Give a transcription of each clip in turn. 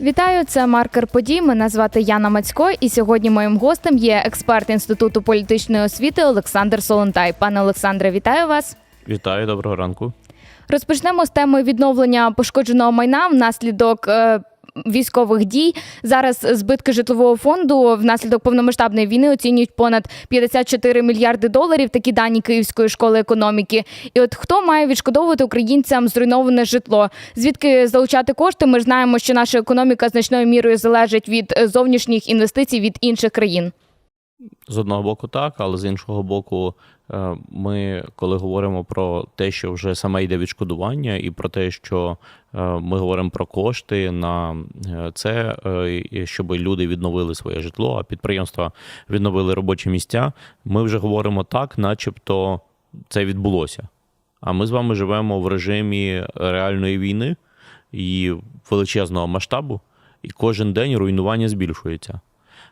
Вітаю, це маркер подій. Мене звати Яна Мацько, і сьогодні моїм гостем є експерт інституту політичної освіти Олександр Солонтай. Пане Олександре, вітаю вас. Вітаю, доброго ранку. Розпочнемо з теми відновлення пошкодженого майна внаслідок. Військових дій зараз збитки житлового фонду внаслідок повномасштабної війни оцінюють понад 54 мільярди доларів. Такі дані Київської школи економіки. І от хто має відшкодовувати українцям зруйноване житло? Звідки залучати кошти? Ми ж знаємо, що наша економіка значною мірою залежить від е, зовнішніх інвестицій від інших країн. З одного боку, так, але з іншого боку, е, ми, коли говоримо про те, що вже саме йде відшкодування, і про те, що ми говоримо про кошти на е, це, е, щоб люди відновили своє житло, а підприємства відновили робочі місця, ми вже говоримо так, начебто це відбулося. А ми з вами живемо в режимі реальної війни і величезного масштабу, і кожен день руйнування збільшується.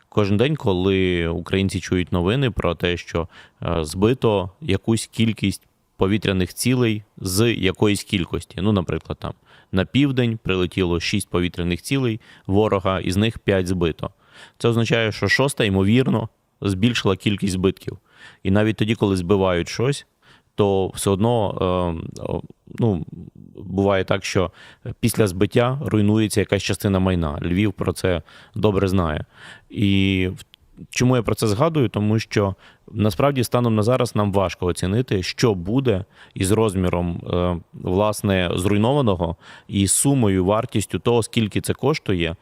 Кожен день, коли українці чують новини про те, що е, збито якусь кількість повітряних цілей з якоїсь кількості. Ну, наприклад, там на південь прилетіло 6 повітряних цілей ворога, із них 5 збито. Це означає, що шоста, ймовірно, збільшила кількість збитків. І навіть тоді, коли збивають щось, то все одно е, ну, буває так, що після збиття руйнується якась частина майна. Львів про це добре знає. І чому я про це згадую? Тому що насправді станом на зараз нам важко оцінити, що буде із розміром е, власне зруйнованого і сумою, вартістю того, скільки це коштує,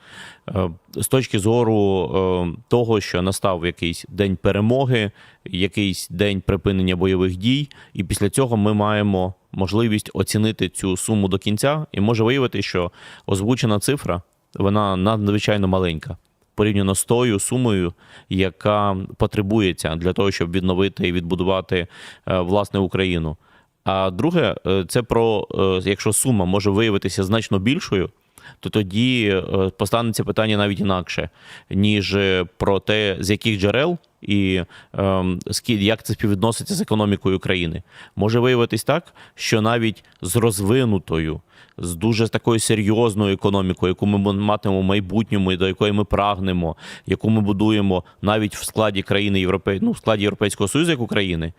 е, з точки зору е, того, що настав якийсь день перемоги, якийсь день припинення бойових дій, і після цього ми маємо можливість оцінити цю суму до кінця, і може виявити, що озвучена цифра вона надзвичайно маленька. Порівняно з тою сумою, яка потребується для того, щоб відновити і відбудувати е, власне Україну. А друге, е, це про е, якщо сума може виявитися значно більшою, то тоді постанеться питання навіть інакше, ніж про те, з яких джерел і ем, як це співвідноситься з економікою країни. Може виявитись так, що навіть з розвинутою, з дуже такою серйозною економікою, яку ми матимемо в майбутньому і до якої ми прагнемо, яку ми будуємо навіть в складі країни Європей... ну, в складі Європейського Союзу як України,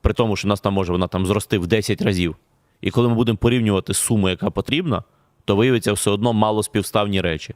при тому, що нас там може вона там зрости в 10 разів. І коли ми будемо порівнювати суму, яка потрібна, то виявиться все одно мало співставні речі.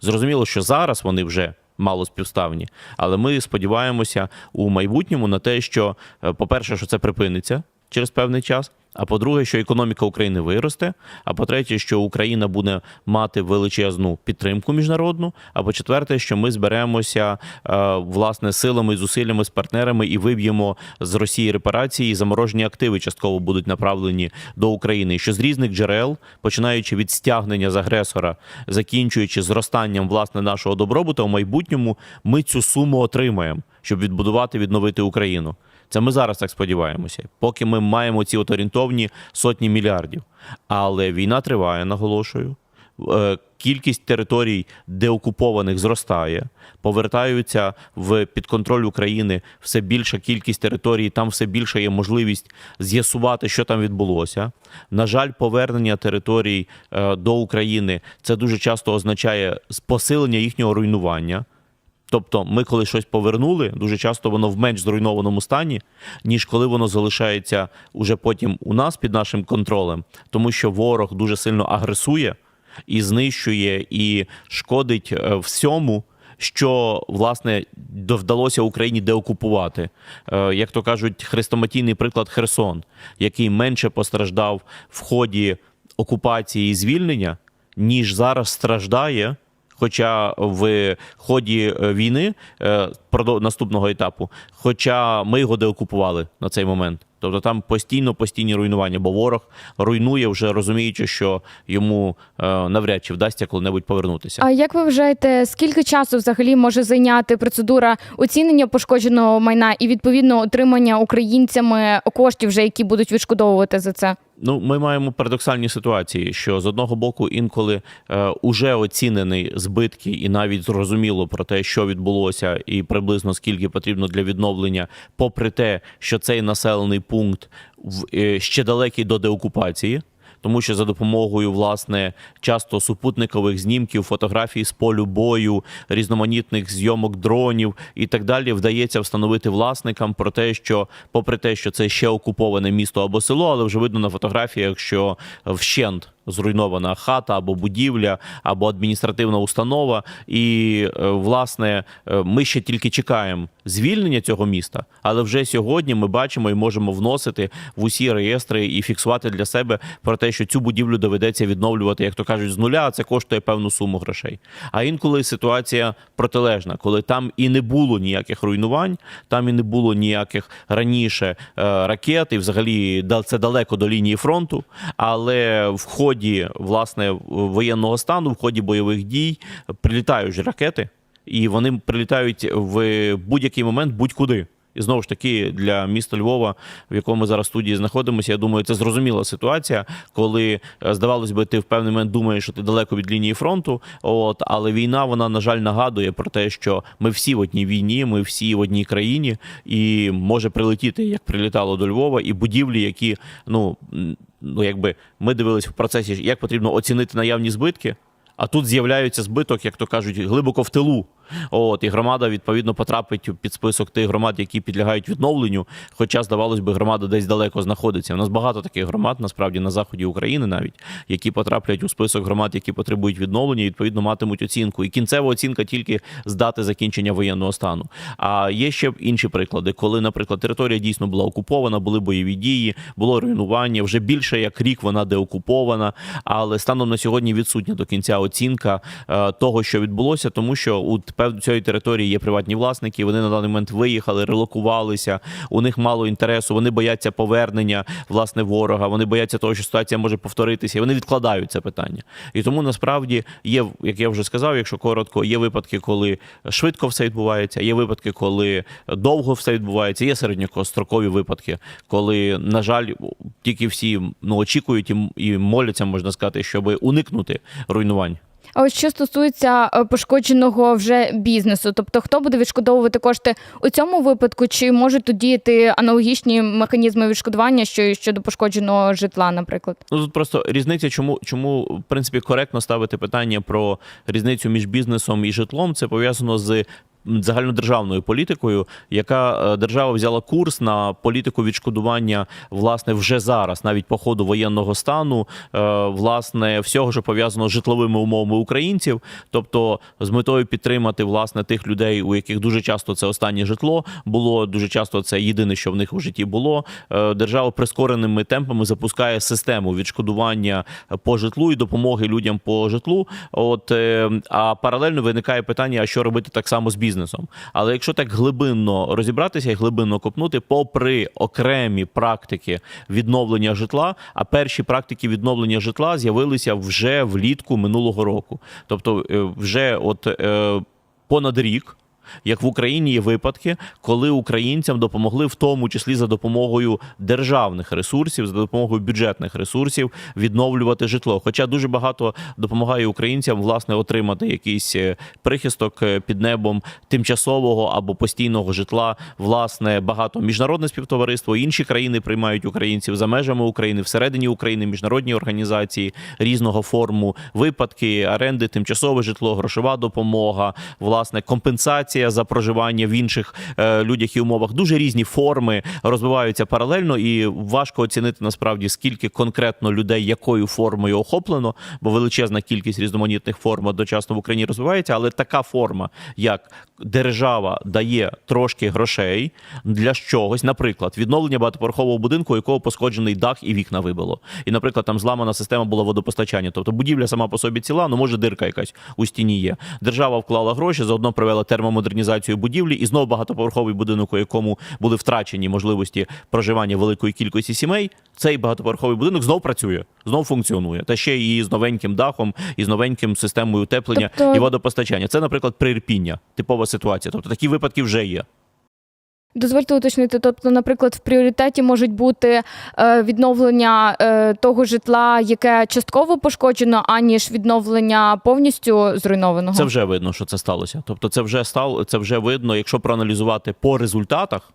Зрозуміло, що зараз вони вже мало співставні, але ми сподіваємося у майбутньому на те, що, е, по-перше, що це припиниться через певний час. А по-друге, що економіка України виросте. А по-третє, що Україна буде мати величезну підтримку міжнародну. А по-четверте, що ми зберемося е, власне силами зусиллями з партнерами і виб'ємо з Росії репарації, і заморожені активи частково будуть направлені до України. Що з різних джерел, починаючи від стягнення з агресора, закінчуючи зростанням власне нашого добробуту, в майбутньому ми цю суму отримаємо, щоб відбудувати, відновити Україну. Це ми зараз так сподіваємося, поки ми маємо ці от орієнтовні сотні мільярдів. Але війна триває, наголошую. Е, Кількість територій деокупованих зростає, повертаються в підконтроль України все більша кількість територій, там все більше є можливість з'ясувати, що там відбулося. На жаль, повернення територій е, до України це дуже часто означає посилення їхнього руйнування. Тобто, ми, коли щось повернули, дуже часто воно в менш зруйнованому стані, ніж коли воно залишається уже потім у нас під нашим контролем, тому що ворог дуже сильно агресує і знищує і шкодить е, всьому. Що власне вдалося Україні деокупувати, Е, як то кажуть, хрестоматійний приклад Херсон, який менше постраждав в ході окупації і звільнення, ніж зараз страждає Хоча в ході е, війни е, наступного етапу, хоча ми його деокупували на цей момент. Тобто там постійно постійні руйнування, бо ворог руйнує, вже розуміючи, що йому е, навряд чи вдасться коли-небудь повернутися. А як ви вважаєте, скільки часу взагалі може зайняти процедура оцінення пошкодженого майна і відповідно отримання українцями коштів, вже які будуть відшкодовувати за це? Ну, ми маємо парадоксальні ситуації, що з одного боку інколи е, уже оцінені збитки, і навіть зрозуміло про те, що відбулося, і приблизно скільки потрібно для відновлення, попри те, що цей населений пункт е, ще далекий до деокупації. тому що за допомогою власне часто супутникових знімків, фотографій з полю бою, різноманітних зйомок дронів і так далі, вдається встановити власникам про те, що, попри те, що це ще окуповане місто або село, але вже видно на фотографіях, що вщент зруйнована хата або будівля, або адміністративна установа. І е, власне е, ми ще тільки чекаємо звільнення цього міста, але вже сьогодні ми бачимо і можемо вносити в усі реєстри і фіксувати для себе про те, що цю будівлю доведеться відновлювати, як то кажуть, з нуля. А це коштує певну суму грошей. А інколи ситуація протилежна, коли там і не було ніяких руйнувань, там і не було ніяких раніше е, ракет, і взагалі це далеко до лінії фронту. Але в ході власне воєнного стану, в ході бойових дій прилітають ракети, і вони прилітають в будь-який момент будь-куди. І знову ж таки для міста Львова, в якому ми зараз студії знаходимося, я думаю, це зрозуміла ситуація, коли е, здавалось би, ти в певний момент думаєш, що ти далеко від лінії фронту. От але війна, вона на жаль нагадує про те, що ми всі в одній війні, ми всі в одній країні, і може прилетіти, як прилітало до Львова, і будівлі, які ну ну якби ми дивилися в процесі, як потрібно оцінити наявні збитки. А тут з'являється збиток, як то кажуть, глибоко в тилу. От і громада відповідно потрапить під список тих громад, які підлягають відновленню. Хоча, здавалось би, громада десь далеко знаходиться. У нас багато таких громад, насправді на заході України, навіть які потраплять у список громад, які потребують відновлення, і відповідно матимуть оцінку. І кінцева оцінка тільки з дати закінчення воєнного стану. А є ще інші приклади, коли, наприклад, територія дійсно була окупована, були бойові дії, було руйнування. Вже більше як рік вона деокупована, але станом на сьогодні відсутня до кінця оцінка е, того, що відбулося, тому що у пев- цієї території є приватні власники. Вони на даний момент виїхали, релокувалися. У них мало інтересу. Вони бояться повернення власне ворога. Вони бояться того, що ситуація може повторитися. І вони відкладають це питання. І тому насправді є, як я вже сказав, якщо коротко, є випадки, коли швидко все відбувається. Є випадки, коли довго все відбувається. Є середньострокові випадки, коли, на жаль, тільки всі ну очікують і моляться, можна сказати, щоб уникнути руйнувань. А ось що стосується е, пошкодженого вже бізнесу, тобто хто буде відшкодовувати кошти у цьому випадку, чи можуть тут діяти аналогічні механізми відшкодування, що щодо пошкодженого житла, наприклад? Ну тут просто різниця, чому чому в принципі коректно ставити питання про різницю між бізнесом і житлом. Це пов'язано з. Загальнодержавною політикою, яка е, держава взяла курс на політику відшкодування власне вже зараз, навіть по ходу воєнного стану, е, власне, всього, що пов'язано з житловими умовами українців, тобто з метою підтримати власне тих людей, у яких дуже часто це останнє житло було, дуже часто це єдине, що в них у житті було. Е, Держава прискореними темпами запускає систему відшкодування по житлу і допомоги людям по житлу. От а паралельно виникає питання: а що робити так само з бізнесом? Але якщо так глибинно розібратися і глибинно копнути, попри окремі практики відновлення житла, а перші практики відновлення житла з'явилися вже влітку минулого року. Тобто, е, вже от е, понад рік. Як в Україні є випадки, коли українцям допомогли, в тому числі за допомогою державних ресурсів, за допомогою бюджетних ресурсів, відновлювати житло. Хоча дуже багато допомагає українцям власне отримати якийсь е, прихисток е, під небом тимчасового або постійного житла. Власне, багато міжнародне співтовариство, інші країни приймають українців за межами України, всередині України, міжнародні організації різного форму, випадки, оренди, тимчасове житло, грошова допомога, власне, компенсація за проживання в інших е, людях і умовах. Дуже різні форми розвиваються паралельно, і важко оцінити насправді скільки конкретно людей якою формою охоплено, бо величезна кількість різноманітних форм одночасно в Україні розвивається. Але така форма, як держава дає трошки грошей для чогось, наприклад, відновлення багатоповерхового будинку, у якого пошкоджений дах і вікна вибило. І, наприклад, там зламана система була водопостачання. Тобто будівля сама по собі ціла, ну може дирка якась у стіні є. Держава вклала гроші, заодно провела термомодернізацію будівлі, і знову багатоповерховий будинок, у якому були втрачені можливості проживання великої кількості сімей. Цей багатоповерховий будинок знов працює, знов функціонує. Та ще і з новеньким дахом, і з новеньким системою утеплення Тобто- і водопостачання. Це, наприклад, прирпіння, типова ситуація. Тобто такі випадки вже є. Дозвольте уточнити, тобто, наприклад, в пріоритеті можуть бути е, відновлення е, того житла, яке частково пошкоджено, аніж відновлення повністю зруйнованого. Це вже видно, що це сталося. Тобто, це вже стало, це вже видно, якщо проаналізувати по результатах.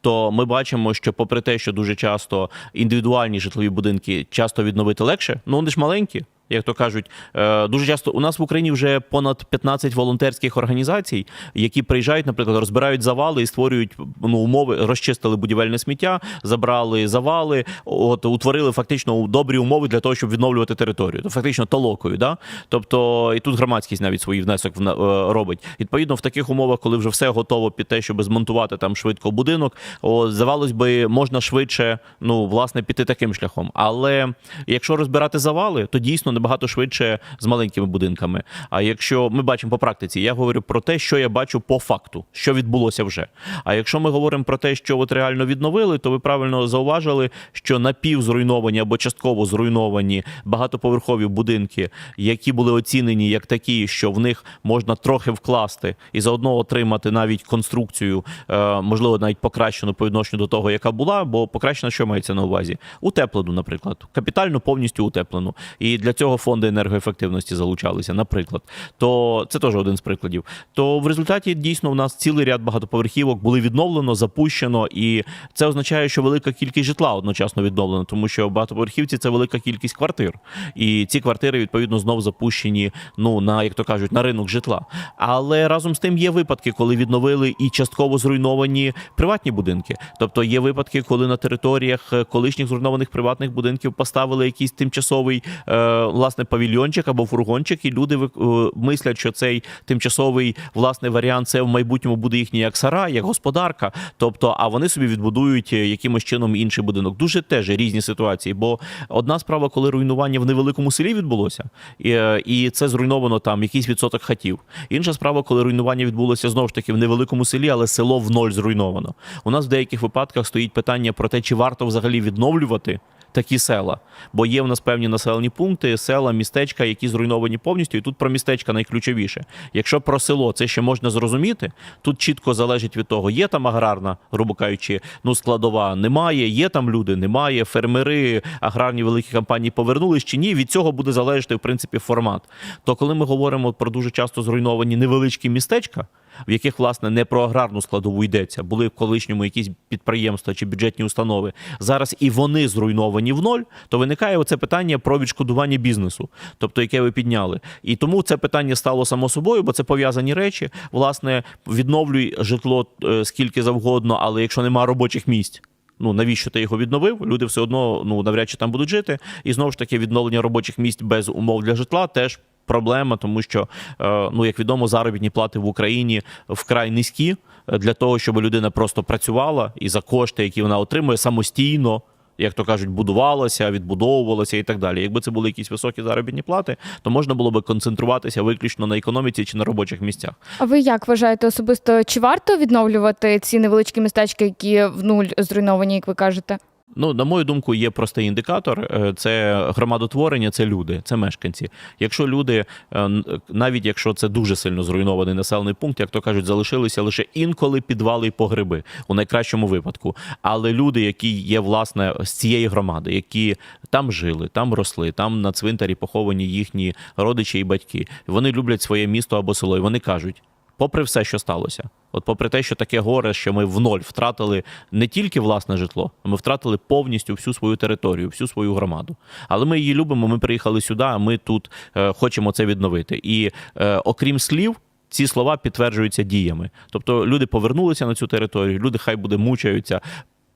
то ми бачимо, що попри те, що дуже часто індивідуальні житлові будинки часто відновити легше, ну вони ж маленькі. Як то кажуть, е, дуже часто у нас в Україні вже понад 15 волонтерських організацій, які приїжджають, наприклад, розбирають завали і створюють ну, умови, розчистили будівельне сміття, забрали завали, от утворили фактично добрі умови для того, щоб відновлювати територію. То фактично толокою. Да? Тобто, і тут громадськість навіть свій внесок е, робить. Відповідно, в таких умовах, коли вже все готово під те, щоб змонтувати там швидко будинок, о, здавалось би, можна швидше, ну власне, піти таким шляхом. Але якщо розбирати завали, то дійсно набагато швидше з маленькими будинками. А якщо ми бачимо по практиці, я говорю про те, що я бачу по факту, що відбулося вже. А якщо ми говоримо про те, що от реально відновили, то ви правильно зауважили, що напівзруйновані або частково зруйновані багатоповерхові будинки, які були оцінені як такі, що в них можна трохи вкласти і заодно отримати навіть конструкцію, е, можливо, навіть покращену по відношенню до того, яка була, бо покращена, що мається на увазі? Утеплену, наприклад, капітально повністю утеплену. І для цього фонди енергоефективності залучалися, наприклад. То це теж один з прикладів. То в результаті дійсно в нас цілий ряд багатоповерхівок були відновлено, запущено, і це означає, що велика кількість житла одночасно відновлена, тому що багатоповерхівці це велика кількість квартир. І ці квартири відповідно знов запущені ну на як то кажуть на ринок житла. Але разом з тим є випадки, коли відновили і частково зруйновані приватні будинки. Тобто є випадки, коли на територіях е, колишніх зруйнованих приватних будинків поставили якийсь тимчасовий е, власне павільйончик або фургончик, і люди е, мислять, що цей тимчасовий власне варіант це в майбутньому буде їхній як сарай, як господарка. Тобто, а вони собі відбудують е, якимось чином інший будинок. Дуже теж різні ситуації. Бо одна справа, коли руйнування в невеликому селі відбулося, і, е, і це зруйновано там якийсь відсоток хатів. Інша справа, коли руйнування відбулося знову ж таки в невеликому селі, але село в ноль зруйновано. У нас в деяких випадках стоїть питання про те, чи варто взагалі відновлювати. Такі села, бо є в нас певні населені пункти, села, містечка, які зруйновані повністю. І тут про містечка найключовіше. Якщо про село це ще можна зрозуміти, тут чітко залежить від того, є там аграрна, грубо кажучи, ну складова немає, є там люди, немає. Фермери, аграрні великі компанії повернулись чи ні. Від цього буде залежати в принципі формат. То коли ми говоримо про дуже часто зруйновані невеличкі містечка. В яких власне не про аграрну складову йдеться, були в колишньому якісь підприємства чи бюджетні установи. Зараз і вони зруйновані в ноль, то виникає оце питання про відшкодування бізнесу, тобто яке ви підняли. І тому це питання стало само собою, бо це пов'язані речі. Власне, відновлюй житло е, скільки завгодно, але якщо немає робочих місць. Ну навіщо ти його відновив? Люди все одно ну навряд чи там будуть жити. І знову ж таки, відновлення робочих місць без умов для житла теж проблема, тому що е, ну як відомо, заробітні плати в Україні вкрай низькі е, для того, щоб людина просто працювала і за кошти, які вона отримує самостійно. Як то кажуть, будувалося, відбудовувалося і так далі. Якби це були якісь високі заробітні плати, то можна було би концентруватися виключно на економіці чи на робочих місцях. А ви як вважаєте особисто, чи варто відновлювати ці невеличкі містечка, які в нуль зруйновані, як ви кажете? Ну, на мою думку, є простий індикатор: Е, це громадотворення, це люди, це мешканці. Якщо люди, е, навіть якщо це дуже сильно зруйнований населений пункт, як то кажуть, залишилися лише інколи підвали і погреби у найкращому випадку. Але люди, які є власне з цієї громади, які там жили, там росли, там на цвинтарі поховані їхні родичі і батьки, вони люблять своє місто або село, і вони кажуть. Попри все, що сталося, от попри те, що таке горе, що ми в ноль втратили не тільки власне житло, а ми втратили повністю всю свою територію, всю свою громаду. Але ми її любимо. Ми приїхали сюди, а ми тут е, хочемо це відновити. І е, окрім слів. Ці слова підтверджуються діями. Тобто люди повернулися на цю територію, люди хай буде мучаються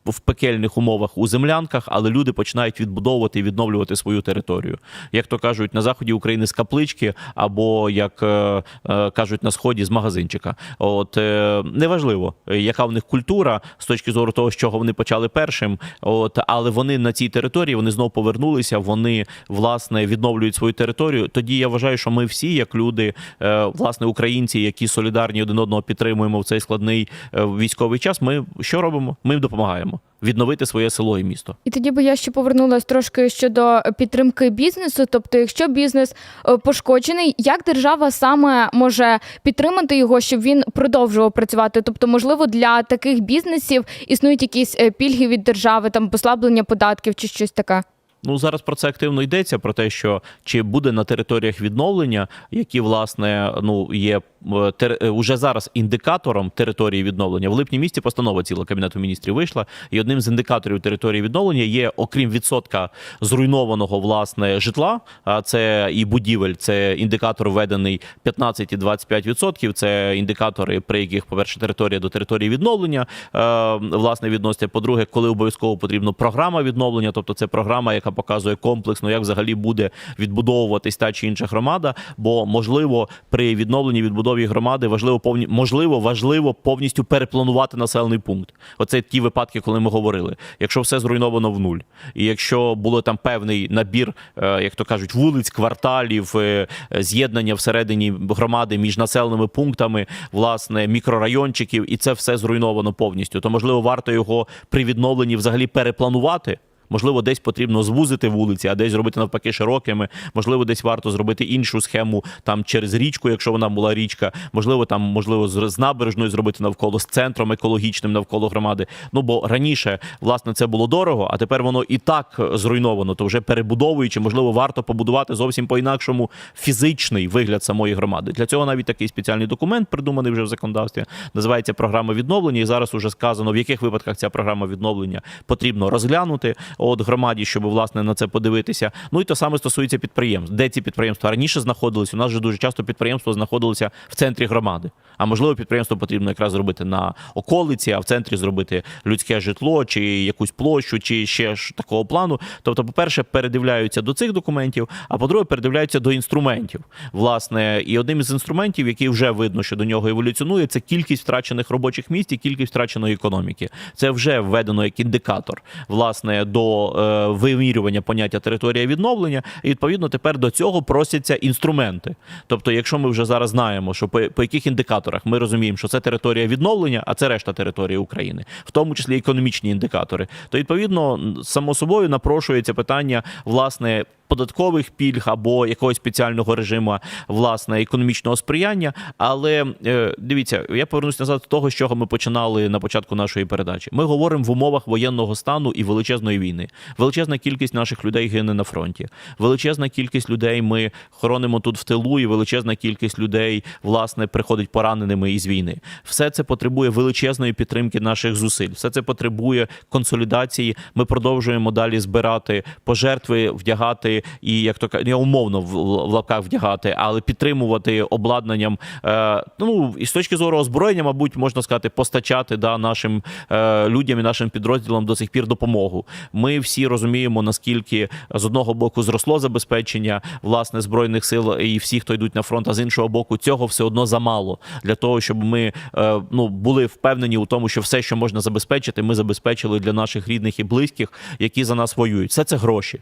в пекельних умовах у землянках, але люди починають відбудовувати і відновлювати свою територію. Як то кажуть, на заході України з каплички, або як е, е, кажуть на сході з магазинчика. От е, неважливо, яка в них культура з точки зору того, з чого вони почали першим. От але вони на цій території вони знову повернулися. Вони власне відновлюють свою територію. Тоді я вважаю, що ми всі, як люди, е, власне, українці, які солідарні один одного підтримуємо в цей складний е, військовий час. Ми що робимо? Ми їм допомагаємо відновити своє село і місто. І тоді би я ще повернулася трошки щодо підтримки бізнесу. Тобто, якщо бізнес е, пошкоджений, як держава саме може підтримати його, щоб він продовжував працювати? Тобто, можливо, для таких бізнесів існують якісь е, пільги від держави, там послаблення податків чи щось таке. Ну зараз про це активно йдеться, про те, що чи буде на територіях відновлення, які власне ну є тер- е, уже зараз індикатором території відновлення. В липні місяці постанова ціла Кабінету міністрів вийшла, і одним з індикаторів території відновлення є, окрім відсотка зруйнованого власне житла, а це і будівель, це індикатор введений 15 і 25 відсотків. Це індикатори, при яких, по-перше, територія до території відновлення е, власне відноситься. По-друге, коли обов'язково потрібна програма відновлення, тобто це програма, яка показує комплексно, як взагалі буде відбудовуватись та чи інша громада. Бо можливо при відновленні відбудові громади важливо повні можливо важливо повністю перепланувати населений пункт. Оце ті випадки, коли ми говорили. Якщо все зруйновано в нуль, і якщо було там певний набір, е, як то кажуть, вулиць, кварталів, е, з'єднання всередині громади між населеними пунктами, власне, мікрорайончиків, і це все зруйновано повністю, то можливо варто його при відновленні взагалі перепланувати. Можливо, десь потрібно звузити вулиці, а десь зробити навпаки широкими. Можливо, десь варто зробити іншу схему там через річку, якщо вона була річка. Можливо, там можливо з набережною зробити навколо з центром екологічним навколо громади. Ну бо раніше власне це було дорого, а тепер воно і так зруйновано. То вже перебудовуючи, можливо, варто побудувати зовсім по-інакшому фізичний вигляд самої громади. Для цього навіть такий спеціальний документ придуманий вже в законодавстві. Називається програма відновлення. І зараз уже сказано, в яких випадках ця програма відновлення потрібно розглянути от громаді, щоб власне на це подивитися. Ну і то саме стосується підприємств. Де ці підприємства раніше знаходились? У нас же дуже часто підприємства знаходилися в центрі громади. А можливо, підприємство потрібно якраз зробити на околиці, а в центрі зробити людське житло чи якусь площу, чи ще ж такого плану. Тобто, по-перше, передивляються до цих документів, а по-друге, передивляються до інструментів. Власне, і одним із інструментів, який вже видно, що до нього еволюціонує, це кількість втрачених робочих місць і кількість втраченої економіки. Це вже введено як індикатор власне до е, вимірювання поняття територія відновлення. І відповідно тепер до цього просяться інструменти. Тобто, якщо ми вже зараз знаємо, що по, по яких індикаторах ми розуміємо, що це територія відновлення, а це решта території України, в тому числі економічні індикатори, то відповідно само собою напрошується питання власне. Податкових пільг або якогось спеціального режиму власне економічного сприяння. Але е, дивіться, я повернусь назад до того, з чого ми починали на початку нашої передачі. Ми говоримо в умовах воєнного стану і величезної війни. Величезна кількість наших людей гине на фронті. Величезна кількість людей ми хоронимо тут в тилу, і величезна кількість людей власне приходить пораненими із війни. Все це потребує величезної підтримки наших зусиль. Все це потребує консолідації. Ми продовжуємо далі збирати пожертви, вдягати і як то не умовно в, лапках вдягати, але підтримувати обладнанням. Е, ну і з точки зору озброєння, мабуть, можна сказати, постачати да, нашим е, людям і нашим підрозділам до сих пір допомогу. Ми всі розуміємо, наскільки з одного боку зросло забезпечення власне збройних сил і всіх, хто йдуть на фронт, а з іншого боку, цього все одно замало для того, щоб ми е, ну були впевнені у тому, що все, що можна забезпечити, ми забезпечили для наших рідних і близьких, які за нас воюють. Все це гроші.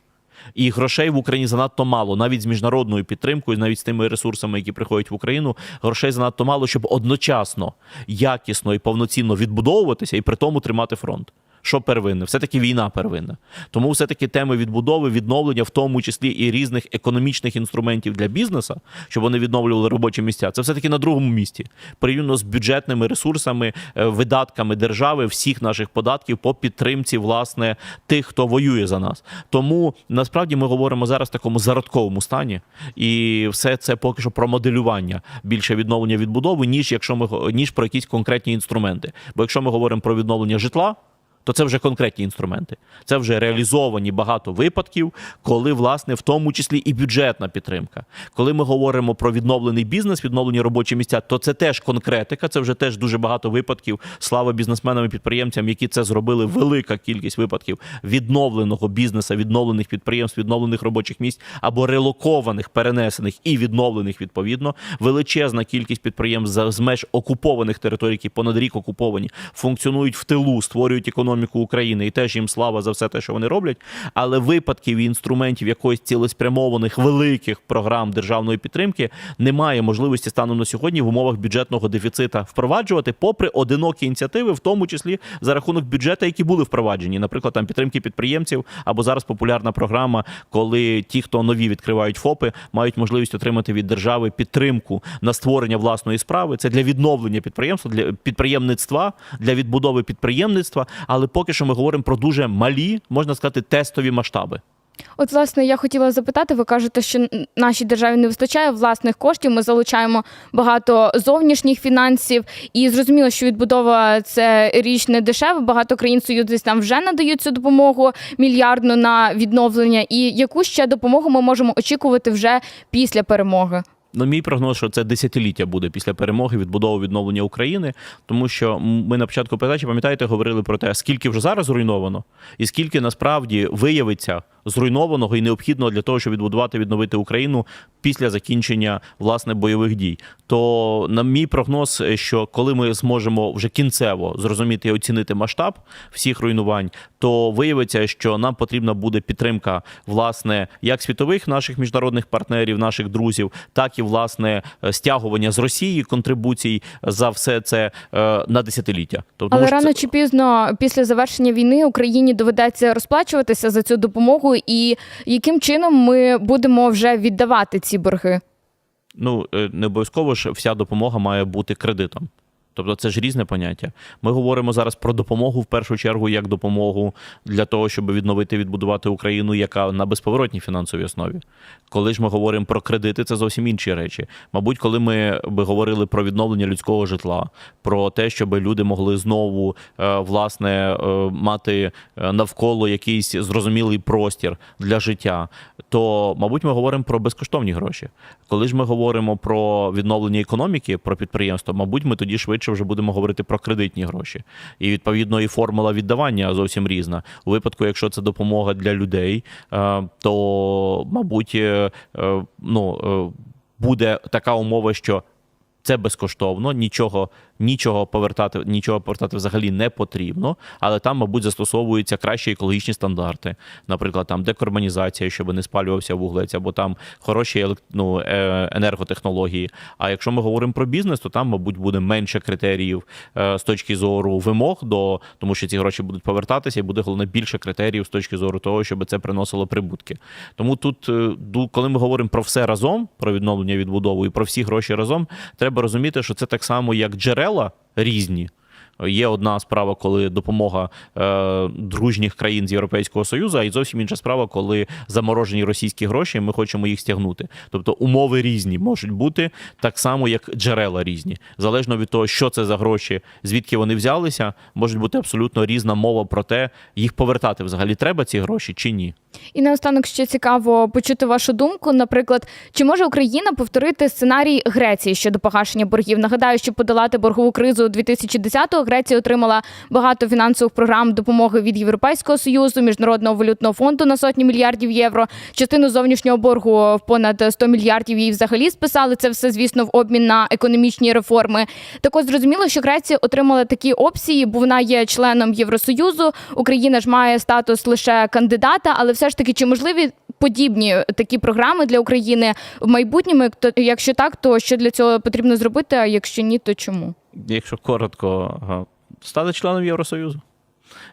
І грошей в Україні занадто мало, навіть з міжнародною підтримкою, навіть з тими ресурсами, які приходять в Україну, грошей занадто мало, щоб одночасно якісно і повноцінно відбудовуватися і при тому тримати фронт. Що первинне? Все-таки війна первинна. Тому все-таки теми відбудови, відновлення, в тому числі і різних економічних інструментів для бізнесу, щоб вони відновлювали робочі місця. Це все-таки на другому місці. Порівняно з бюджетними ресурсами, е, видатками держави, всіх наших податків по підтримці власне тих, хто воює за нас. Тому насправді ми говоримо зараз в такому зародковому стані, і все це поки що про моделювання більше відновлення відбудови, ніж якщо ми ніж про якісь конкретні інструменти. Бо якщо ми говоримо про відновлення житла то це вже конкретні інструменти. Це вже реалізовані багато випадків, коли, власне, в тому числі і бюджетна підтримка. Коли ми говоримо про відновлений бізнес, відновлені робочі місця, то це теж конкретика. Це вже теж дуже багато випадків. Слава бізнесменам і підприємцям, які це зробили. Велика кількість випадків відновленого бізнесу, відновлених підприємств, відновлених робочих місць або релокованих, перенесених і відновлених відповідно. Величезна кількість підприємств з меж окупованих територій, які понад рік окуповані, функціонують в тилу, створюють економіку України, і теж їм слава за все те, що вони роблять. Але випадків і інструментів якоїсь цілеспрямованих великих програм державної підтримки немає можливості станом на сьогодні в умовах бюджетного дефіцита впроваджувати, попри одинокі ініціативи, в тому числі за рахунок бюджету, які були впроваджені, наприклад, там підтримки підприємців або зараз популярна програма, коли ті, хто нові відкривають ФОПи, мають можливість отримати від держави підтримку на створення власної справи. Це для відновлення підприємства, для підприємництва, для відбудови підприємництва. Але поки що ми говоримо про дуже малі, можна сказати, тестові масштаби. От, власне, я хотіла запитати, ви кажете, що нашій державі не вистачає власних коштів. Ми залучаємо багато зовнішніх фінансів, і зрозуміло, що відбудова це річ не дешева. Багато країн Союзу там вже надають цю допомогу мільярдну на відновлення. І яку ще допомогу ми можемо очікувати вже після перемоги? Ну, мій прогноз, що це десятиліття буде після перемоги відбудови відновлення України, тому що ми на початку передачі, пам'ятаєте, говорили про те, скільки вже зараз зруйновано, і скільки насправді виявиться зруйнованого і необхідного для того, щоб відбудувати відновити Україну після закінчення власне бойових дій. То на мій прогноз, е, що коли ми зможемо вже кінцево зрозуміти і оцінити масштаб всіх руйнувань, то виявиться, що нам потрібна буде підтримка власне як світових наших міжнародних партнерів, наших друзів, так і власне е, стягування з Росії контрибуцій за все це е, на десятиліття. Тобто, Але рано це- чи пізно після завершення війни Україні доведеться розплачуватися за цю допомогу, і яким чином ми будемо вже віддавати ці борги? ну е, не обов'язково ж вся допомога має бути кредитом. Тобто це ж різне поняття. Ми говоримо зараз про допомогу в першу чергу як допомогу для того, щоб відновити відбудувати Україну, яка на безповоротній фінансовій основі. Коли ж ми говоримо про кредити, це зовсім інші речі. Мабуть, коли ми би говорили про відновлення людського житла, про те, щоб люди могли знову е, власне е, мати е, навколо якийсь зрозумілий простір для життя, то мабуть ми говоримо про безкоштовні гроші. Коли ж ми говоримо про відновлення економіки, про підприємство, мабуть, ми тоді швидше вже будемо говорити про кредитні гроші. І відповідно і формула віддавання зовсім різна. У випадку, якщо це допомога для людей, е, то мабуть, е, е, ну буде така умова, що це безкоштовно, нічого, нічого повертати, нічого повертати взагалі не потрібно, але там, мабуть, застосовуються кращі екологічні стандарти. Наприклад, там декарбонізація, щоб не спалювався вуглець, або там хороші ну, е, енерготехнології. А якщо ми говоримо про бізнес, то там, мабуть, буде менше критеріїв е, з точки зору вимог до тому, що ці гроші будуть повертатися, і буде головне більше критеріїв з точки зору того, щоб це приносило прибутки. Тому тут, е, коли ми говоримо про все разом, про відновлення відбудову і про всі гроші разом, треба розуміти, що це так само, як джерела різні. Є одна справа, коли допомога е, дружніх країн з Європейського Союзу, а й зовсім інша справа, коли заморожені російські гроші, ми хочемо їх стягнути. Тобто умови різні можуть бути так само, як джерела різні. Залежно від того, що це за гроші, звідки вони взялися, може бути абсолютно різна мова про те, їх повертати взагалі треба ці гроші чи ні. І наостанок ще цікаво почути вашу думку. Наприклад, чи може Україна повторити сценарій Греції щодо погашення боргів? Нагадаю, щоб подолати боргову кризу 2010-го, Греція отримала багато фінансових програм допомоги від Європейського союзу, міжнародного валютного фонду на сотні мільярдів євро. Частину зовнішнього боргу в понад 100 мільярдів їй взагалі списали. Це все, звісно, в обмін на економічні реформи. Так ось зрозуміло, що Греція отримала такі опції, бо вона є членом Євросоюзу. Україна ж має статус лише кандидата, але все ж таки, чи можливі подібні такі програми для України в майбутньому? Якщо так, то що для цього потрібно зробити? А якщо ні, то чому? Якщо коротко, стати членом Євросоюзу.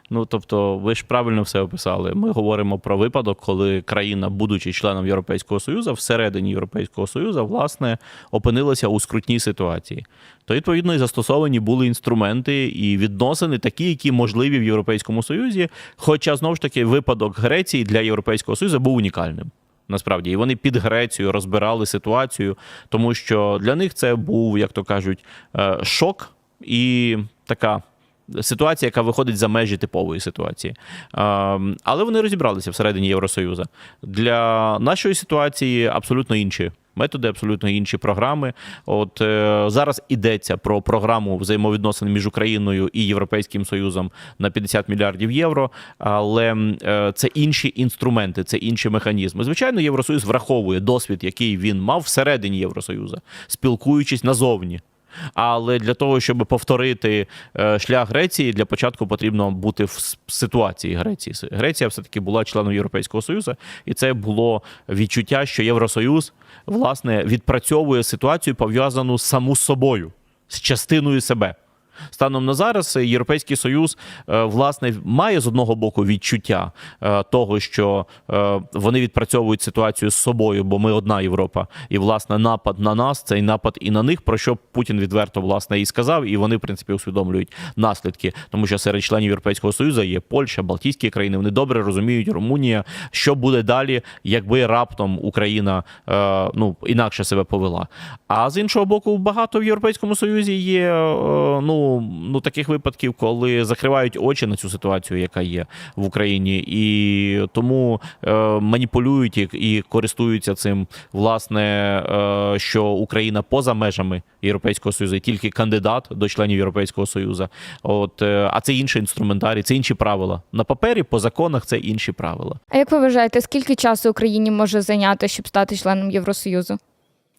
Ну, тобто, ви ж правильно все описали. Ми говоримо про випадок, коли країна, будучи членом Європейського Союзу, всередині Європейського Союзу, власне, опинилася у скрутній ситуації. То, відповідно, і застосовані були інструменти і відносини, такі, які можливі в Європейському Союзі. Хоча, знову ж таки, випадок Греції для Європейського Союзу був унікальним. Насправді, і вони під Грецію розбирали ситуацію, тому що для них це був, як то кажуть, е, шок і така ситуація, яка виходить за межі типової ситуації. Ем, Але вони розібралися всередині Євросоюзу. Для нашої ситуації абсолютно інші. Методи абсолютно інші програми. От е, зараз ідеться про програму взаємовідносин між Україною і Європейським Союзом на 50 мільярдів євро. Але е, це інші інструменти, це інші механізми. Звичайно, Євросоюз враховує досвід, який він мав всередині Євросоюзу, спілкуючись назовні. Але для того, щоб повторити е, шлях Греції, для початку потрібно бути в ситуації Греції. Греція все-таки була членом Європейського Союзу, і це було відчуття, що Євросоюз власне відпрацьовує ситуацію пов'язану саму з собою, з частиною себе. Станом на зараз Європейський Союз е, власне має з одного боку відчуття е, того, що е, вони відпрацьовують ситуацію з собою, бо ми одна Європа, і власне напад на нас цей напад і на них, про що Путін відверто власне і сказав, і вони в принципі усвідомлюють наслідки, тому що серед членів Європейського Союзу є Польща, Балтійські країни. Вони добре розуміють Румунія, що буде далі, якби раптом Україна ну інакше себе повела. А з іншого боку, багато в Європейському Союзі є е, ну, ну таких випадків, коли закривають очі на цю ситуацію, яка є в Україні, і тому е, маніпулюють і користуються цим, власне, е, що Україна поза межами Європейського Союзу, і тільки кандидат до членів Європейського Союзу. От, е, а це інший інструментарій, це інші правила. На папері, по законах, це інші правила. А як ви вважаєте, скільки часу Україні може зайняти, щоб стати членом Євросоюзу?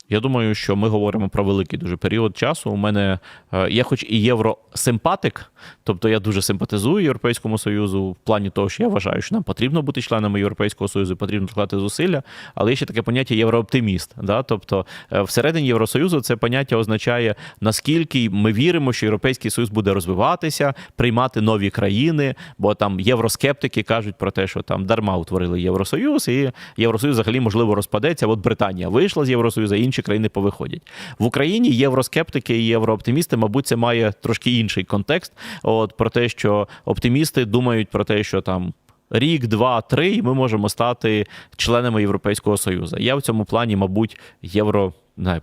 Я думаю, що ми говоримо про великий дуже період часу. У мене е, я, хоч і євросимпатик, тобто я дуже симпатизую Європейському Союзу в плані того, що я вважаю, що нам потрібно бути членами Європейського Союзу, потрібно вкладати зусилля, але є ще таке поняття єврооптиміст. Да? Тобто е, всередині Євросоюзу це поняття означає, наскільки ми віримо, що Європейський Союз буде розвиватися, приймати нові країни, бо там євроскептики кажуть про те, що там дарма утворили Євросоюз, і Євросоюз взагалі можливо розпадеться. От Британія вийшла з Євросоюзу, а інші країни повиходять. В Україні євроскептики і єврооптимісти, мабуть, це має трошки інший контекст. От про те, що оптимісти думають про те, що там. Рік, два, три, і ми можемо стати членами Європейського Союзу. Я в цьому плані, мабуть, євро.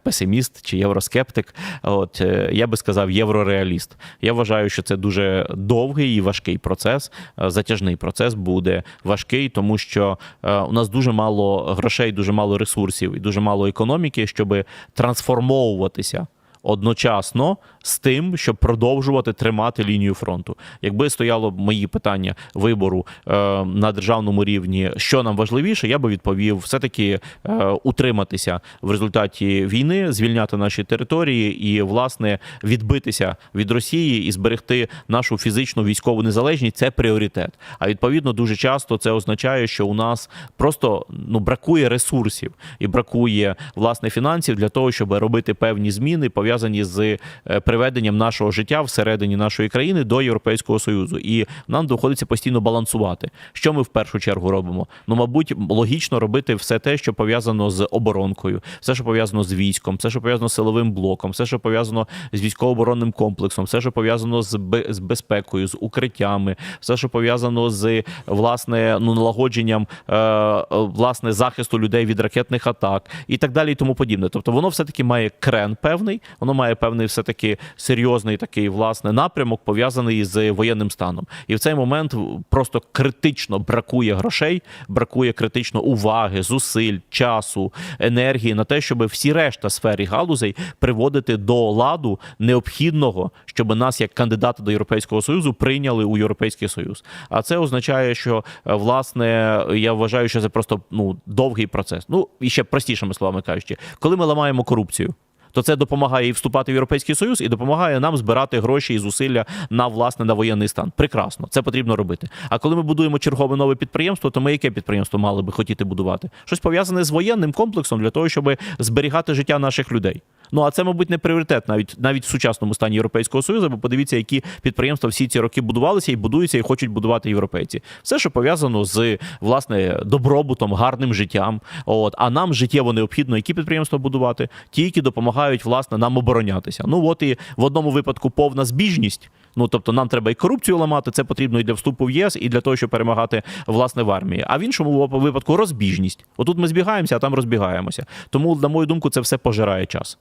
Песиміст чи євроскептик, от е, я би сказав, єврореаліст. Я вважаю, що це дуже довгий і важкий процес. е, Затяжний процес буде важкий, тому що е, у нас дуже мало грошей, дуже мало ресурсів і дуже мало економіки, щоб трансформовуватися одночасно з тим, щоб продовжувати тримати лінію фронту. Якби стояло мої питання вибору е, на державному рівні, що нам важливіше, я би відповів все-таки е, утриматися в результаті війни, звільняти наші території і власне відбитися від Росії і зберегти нашу фізичну військову незалежність. Це пріоритет. А відповідно дуже часто це означає, що у нас просто ну бракує ресурсів і бракує власне фінансів для того, щоб робити певні зміни пов'язані з е, приведенням нашого життя всередині нашої країни до Європейського союзу. І нам доводиться постійно балансувати. Що ми в першу чергу робимо? Ну, мабуть, логічно робити все те, що пов'язано з оборонкою, все, що пов'язано з військом, все, що пов'язано з силовим блоком, все, що пов'язано з військово-оборонним комплексом, все, що пов'язано з з безпекою, з укриттями, все, що пов'язано з власне ну налагодженням е, власне захисту людей від ракетних атак і так далі, і тому подібне. Тобто воно все таки має крен певний, воно має певний все таки серйозний такий власне напрямок пов'язаний з воєнним станом. І в цей момент просто критично бракує грошей, бракує критично уваги, зусиль, часу, енергії на те, щоб всі решта сфер і галузей приводити до ладу необхідного, щоб нас як кандидата до Європейського союзу прийняли у Європейський Союз. А це означає, що е, власне я вважаю, що це просто ну довгий процес. Ну і ще простішими словами кажучи, коли ми ламаємо корупцію. То це допомагає і вступати в європейський союз, і допомагає нам збирати гроші і зусилля на власне на воєнний стан. Прекрасно, це потрібно робити. А коли ми будуємо чергове нове підприємство, то ми яке підприємство мали би хотіти будувати? Щось пов'язане з воєнним комплексом для того, щоб зберігати життя наших людей. Ну а це, мабуть, не пріоритет навіть навіть в сучасному стані Європейського Союзу, бо подивіться, які підприємства всі ці роки будувалися і будуються, і хочуть будувати європейці. Все, що пов'язано з власне добробутом, гарним життям. От а нам життєво необхідно, які підприємства будувати, ті, які допомагають власне нам оборонятися. Ну от і в одному випадку повна збіжність. Ну тобто нам треба і корупцію ламати, це потрібно і для вступу в ЄС, і для того, щоб перемагати власне в армії. А в іншому випадку розбіжність. Отут ми збігаємося, а там розбігаємося. Тому, на мою думку, це все пожирає час.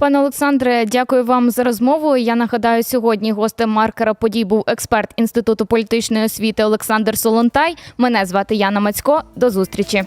Пане Олександре, дякую вам за розмову. Я нагадаю, сьогодні гостем маркера подій був експерт Інституту політичної освіти Олександр Солонтай. Мене звати Яна Мацько. До зустрічі.